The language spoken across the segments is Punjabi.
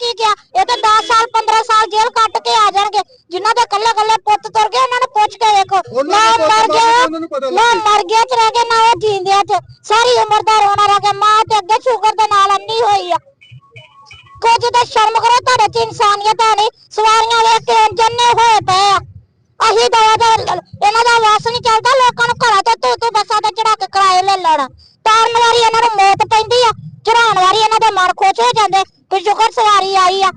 ਕੀ ਗਿਆ ਇਹ ਤਾਂ 10 ਸਾਲ 15 ਸਾਲ ਜੇਲ੍ਹ ਕੱਟ ਕੇ ਆ ਜਾਣਗੇ। ਜਿਨ੍ਹਾਂ ਦੇ ਕੱਲੇ ਕੱਲੇ ਪੁੱਤ ਤੁਰ ਗਏ ਉਹਨਾਂ ਨੂੰ ਪੁੱਛ ਕੇ ਵੇਖੋ। ਨਾ ਮਰ ਗਿਆ ਨੂੰ ਮਰ ਗਿਆ ਚ ਰਹਿ ਗਏ ਨਾ ਉਹ ਜੀਂਦਿਆਂ ਚ। ਸਾਰੀ ਉਮਰ ਦਾ ਰੋਣਾ ਰਹਿ ਗਿਆ। ਮਾਂ ਤੇ ਅੱਗੇ ਸ਼ੂਗਰ ਦੇ ਨਾਲ ਅੰਨੀ ਹੋਈ ਆ। ਕੁਝ ਤਾਂ ਸ਼ਰਮ ਕਰੋ ਤੁਹਾਡੇ ਚ ਇਨਸਾਨੀਅਤ ਹੈ ਨਹੀਂ। ਸਵਾਰੀਆਂ ਵੇਖ ਕੇ ਜੰਨੇ ਹੋਏ ਪਏ ਆ। ਅਹੀਂ ਦਾ ਇਹਨਾਂ ਦਾ ਵਾਸ ਨਹੀਂ ਚੱਲਦਾ। ਲੋਕਾਂ ਨੂੰ ਘਰਾਂ ਤੇ ਤੂੰ ਤੂੰ ਬੱਸਾਂ ਤੇ ਚੜਾ ਕੇ ਕਿਰਾਏ ਲੈ ਲੈਣ। ਤਾਰਨ ਵਾਰੀ ਇਹਨਾਂ ਨੂੰ ਮੌਤ ਪੈਂਦੀ ਆ। ਚੜਾਉਣ ਵਾਰੀ ਇਹਨਾਂ ਦੇ ਮਨ ਖੁਸ਼ ਹੋ ਜਾਂਦੇ। ਕਿ ਸ਼ੁਕਰ ਸਵਾਰੀ ਆਈ ਆ।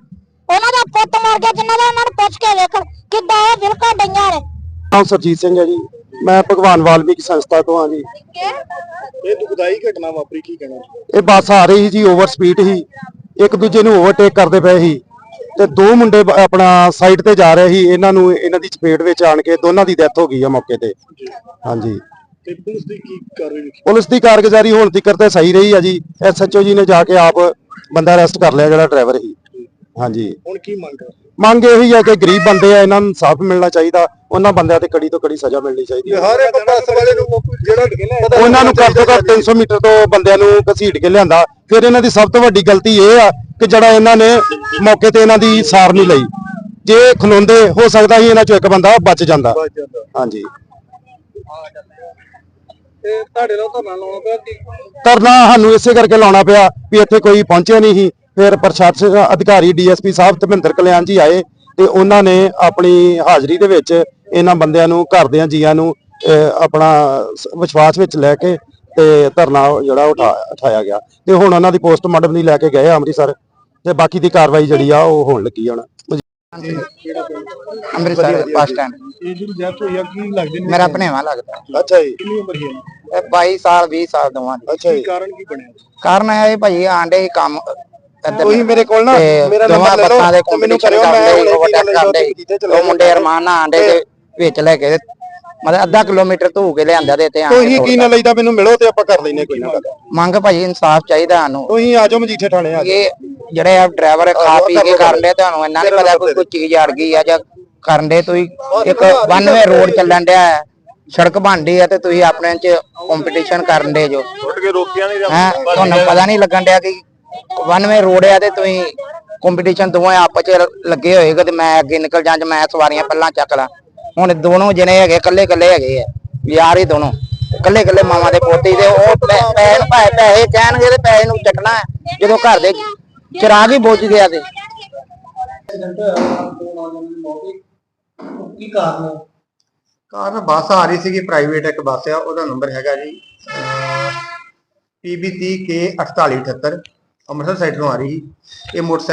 ਉਹਨਾਂ ਦਾ ਪੁੱਤ ਮਰ ਗਿਆ ਜਿਨ੍ਹਾਂ ਦਾ ਉਹਨਾਂ ਨੂੰ ਪੁੱਛ ਕੇ ਵੇਖਣ ਕਿੱਦਾਂ ਇਹ ਬਿਲਕੁਲ ਡਈਆਂ ਨੇ। ਨਾਮ ਸਰਜੀਤ ਸਿੰਘ ਹੈ ਜੀ। ਮੈਂ ਭਗਵਾਨ ਵਾਲਮੀਕ ਸੰਸਥਾ ਤੋਂ ਹਾਂ ਜੀ। ਇਹ ਦੁਖਦਾਈ ਘਟਨਾ ਵਾਪਰੀ ਕੀ ਕਹਿਣਾ? ਇਹ ਬੱਸ ਆ ਰਹੀ ਸੀ ਜੀ ਓਵਰ ਸਪੀਡ ਸੀ ਇੱਕ ਦੂਜੇ ਨੂੰ ਓਵਰਟੇਕ ਕਰਦੇ ਪਏ ਸੀ। ਤੇ ਦੋ ਮੁੰਡੇ ਬ- ਆਪਣਾ ਸਾਈਡ ਤੇ ਜਾ ਰਹੇ ਸੀ। ਇਹਨਾਂ ਨੂੰ ਇਹਨਾਂ ਦੀ ਚਪੇਟ ਵਿੱਚ ਆਣ ਕੇ ਦੋਨਾਂ ਦੀ ਡੈਥ ਹੋ ਗਈ ਆ ਮੌਕੇ ਤੇ। ਹਾਂਜੀ। ਤੇ ਪੁਲਿਸ ਦੀ ਕੀ ਕਾਰਵਾਈ ਵੇਖੀ ਪੁਲਿਸ ਦੀ ਕਾਰਗੁਜ਼ਾਰੀ ਹੁਣ ਤੱਕ ਤੇ ਸਹੀ ਰਹੀ ਆ ਜੀ। ਐਸਐਚਓ ਜੀ ਨੇ ਜਾ ਕੇ ਆਪ ਬੰਦਾ ਅਰੈਸਟ ਕਰ ਲਿਆ ਜਿਹੜਾ ਡਰਾਈਵਰ ਸੀ। ਹਾਂਜੀ। ਹੁਣ ਕੀ ਮੰਗ ਕਰ ਮੰਗ ਇਹੀ ਆ ਕਿ ਗਰੀਬ ਬੰਦੇ ਆ ਇਹਨਾਂ ਨੂੰ ਇਨਸਾਫ ਮਿਲਣਾ ਚਾਹੀਦਾ ਉਹਨਾਂ ਬੰਦਿਆਂ ਤੇ ਕੜੀ ਤੋਂ ਕੜੀ ਸਜ਼ਾ ਮਿਲਣੀ ਚਾਹੀਦੀ ਹੈ। ਹਰ ਇੱਕ ਬੱਸ ਵਾਲੇ ਨੂੰ ਜਿਹੜਾ ਉਹਨਾਂ ਨੂੰ ਘੱਟ ਤੋਂ ਘੱਟ 300 ਮੀਟਰ ਤੋਂ ਬੰਦਿਆਂ ਨੂੰ ਘਸੀਟ ਕੇ ਲਿਆਂਦਾ। ਫਿਰ ਇਹਨਾਂ ਦੀ ਸਭ ਤੋਂ ਵੱਡੀ ਗਲਤੀ ਇਹ ਆ ਕਿ ਜਿਹੜਾ ਇਹਨਾਂ ਨੇ ਮੌਕੇ ਤੇ ਇਹਨਾਂ ਦੀ ਸਾਰ ਨਹੀਂ ਲਈ। ਜੇ ਖਲੋਂਦੇ ਹੋ ਸਕਦਾ ਸੀ ਇਹਨਾਂ ਚੋਂ ਇੱਕ ਬੰਦਾ ਬਚ ਜਾਂਦਾ। ਬਚ ਜਾਂਦਾ। ਹਾਂਜੀ। ਤੇ ਤੁਹਾਡੇ ਨਾਲ ਧਰਨਾ ਲਾਉਣਾ ਪਿਆ ਕਿ ਧਰਨਾ ਸਾਨੂੰ ਇਸੇ ਕਰਕੇ ਲਾਉਣਾ ਪਿਆ ਵੀ ਇੱਥੇ ਕੋਈ ਪਹੁੰਚਿਆ ਨਹੀਂ ਸੀ। ਫਿਰ ਪ੍ਰਸ਼ਾਸਨ ਅਧਿਕਾਰੀ ਡੀਐਸਪੀ ਸਾਹਿਬ ਧਰਮਿੰਦਰ ਕਲਿਆਣ ਜੀ ਆਏ ਤੇ ਉਹਨਾਂ ਨੇ ਆਪਣੀ ਹਾਜ਼ਰੀ ਦੇ ਵਿੱਚ ਇਹਨਾਂ ਬੰਦਿਆਂ ਨੂੰ ਘਰ ਦਿਆਂ ਜੀਆਂ ਨੂੰ ਆਪਣਾ ਵਿਸ਼ਵਾਸ ਵਿੱਚ ਲੈ ਕੇ ਤੇ ਧਰਨਾ ਜਿਹੜਾ ਉਠਾ ਉਠਾਇਆ ਗਿਆ। ਤੇ ਹੁਣ ਉਹਨਾਂ ਦੀ ਪੋਸਟਮਾਰਟਮ ਲਈ ਲੈ ਕੇ ਗਏ ਅੰਮ੍ਰਿਤਸਰ ਤੇ ਬਾਕੀ ਦੀ ਕਾਰਵਾਈ ਜਿਹੜੀ ਆ ਉਹ ਹੋਣ ਲੱਗੀ ਆ ਹੁਣ। Amritsar bus stand. ਇਹ ਜਿਹੜੀ ਡੈਥ ਹੋਈ ਆ ਕੀ ਲੱਗਦੇ ਨੇ ਮੇਰਾ ਭਣੇਵਾ ਲੱਗਦਾ। ਅੱਛਾ ਜੀ। ਕਿੰਨੀ ਉਮਰ ਹੈ? ਇਹ 22 ਸਾਲ 20 ਸਾਲ ਦੋਵਾਂ ਦੀ। ਅੱਛਾ ਕੀ ਕਾਰਨ ਕੀ ਬਣਿਆ? ਕਾਰਨ ਇਹ ਹੈ ਭਾਈ ਆਂਡੇ ਹੀ ਕੰਮ ਇੱਧਰ ਤੁਸੀਂ ਮੇਰੇ ਕੋਲ ਨਾ ਤੇ ਮੇਰਾ ਦੋਵਾਂ ਨੰਬਰ ਲੈ ਲਓ। ਬੱਸਾਂ ਦੇ ਤੇ ਮੈਨੂੰ ਕੰਪੀਟੀਸ਼ਨ ਕਰਿਓ ਮੈਂ ਕਰਦੇ ਹੁਣੇ ਓਵਰਟੇਕ ਕੀ ਗੱਲ ਕਰਦੇ ਉਹ ਮੁੰਡੇ ਅਰਮਾਨ ਨਾਲ ਆਂਡੇ ਦੇ ਵਿੱਚ ਲੈ ਕੇ ਮਤਲਬ ਅੱਧਾ ਕਿਲੋਮੀਟਰ ਧੂ ਕੇ ਲਿਆਂਦਾ ਤੇ ਇੱਥੇ ਆਣ ਕੇ ਤੁਸੀਂ ਕੀ ਨਾ ਲਈਦਾ ਮੈਨੂੰ ਮਿਲੋ ਤੇ ਆਪਾਂ ਕਰ ਲੈਨੇ ਕੋਈ ਨਾ ਗੱਲ। ਮੰਗ ਭਾਈ ਇਨਸਾਫ ਚਾਹੀਦਾ ਸਾਨੂੰ। ਤੁਸੀਂ ਆ ਜਾਓ ਮਜੀਠੇ ਥਾਣੇ ਆ ਜਾਓ। ਇਹ ਜਿਹੜੇ ਆ ਡਰਾਈਵਰ ਖਾ ਪੀ ਕੇ ਕਰਨ ਦੇ ਤੁਹਾਨੂੰ ਇੰਨਾ ਨਹੀਂ ਪਤਾ ਕੋਈ ਕੋਈ ਚੀਜ਼ ਅੜ ਗਈ ਆ ਜਾਂ ਕਰਨ ਦੇ ਤੁਸੀਂ ਇੱਕ ਵਨ ਵੇ ਰੋਡ ਚੱਲਣ ਡਿਆ ਹੈ, ਸੜਕ ਬਣਦੀ ਹੈ ਤੇ ਤੁਸੀਂ ਆਪਣੇ ਚ ਕੰਪੀਟੀਸ਼ਨ ਕਰਨ ਦੇ ਜੋ। ਛੁੱਟ ਕੇ ਰੋਕਿਆ ਨਹੀਂ ਹੈ ਤੁਹਾਨੂੰ ਪਤਾ ਨਹੀਂ ਲੱਗਣ ਡਿਆ ਕਿ ਵਨ ਵੇ ਰੋਡ ਆ ਤੇ ਤੁਸੀਂ ਕੰਪੀਟੀਸ਼ਨ ਦੋਵੇਂ ਆਪਸ ਚ ਲੱਗੇ ਹੋਏਗਾ ਤੇ ਮੈਂ ਅੱਗੇ ਨਿਕਲ ਜਾਂ ਜਾਂ ਮੈਂ ਸਵਾਰੀਆਂ ਪਹਿਲਾਂ ਚੱਕ ਲਾਂ। ਹੁਣ ਦੋਨੋਂ ਜਣੇ ਹੈਗੇ ਇਕੱਲੇ ਇਕੱਲੇ ਹੈਗੇ ਆ ਯਾਰ ਹੀ ਦੋਨੋਂ। ਇਕੱਲੇ ਇਕੱਲੇ ਮਾਮਾ ਦੇ ਪੋਤੇ ਤੇ ਉਹ ਪੈ- ਪੈਸੇ ਨੂੰ ਭਾਵੇਂ ਪੈਸੇ ਕਹਿਣਗੇ ਤੇ ਪੈਸੇ ਨੂੰ ਚੱਕਣਾ ਹੈ। ਜਦੋਂ ਘਰ ਦੇ ਚਿਰਾਗ ਹੀ ਬੁੱਝ ਗਿਆ ਤੇ। ਕੀ ਕਾਰਨ ਹੈ? ਕਾਰਨ ਬੱਸ ਆ ਰਹੀ ਸੀਗੀ ਪ੍ਰਾਈਵੇਟ ਇੱਕ ਬੱਸ ਆ, ਉਹਦਾ ਨੰਬਰ ਹੈਗਾ ਜੀ PB30K 4878 ਅੰਮ੍ਰਿਤਸਰ ਸਾਈਡ ਤੋਂ ਆ ਰਹੀ ਸੀ। ਇਹ ਮੋਟਰਸਾਈਕਲ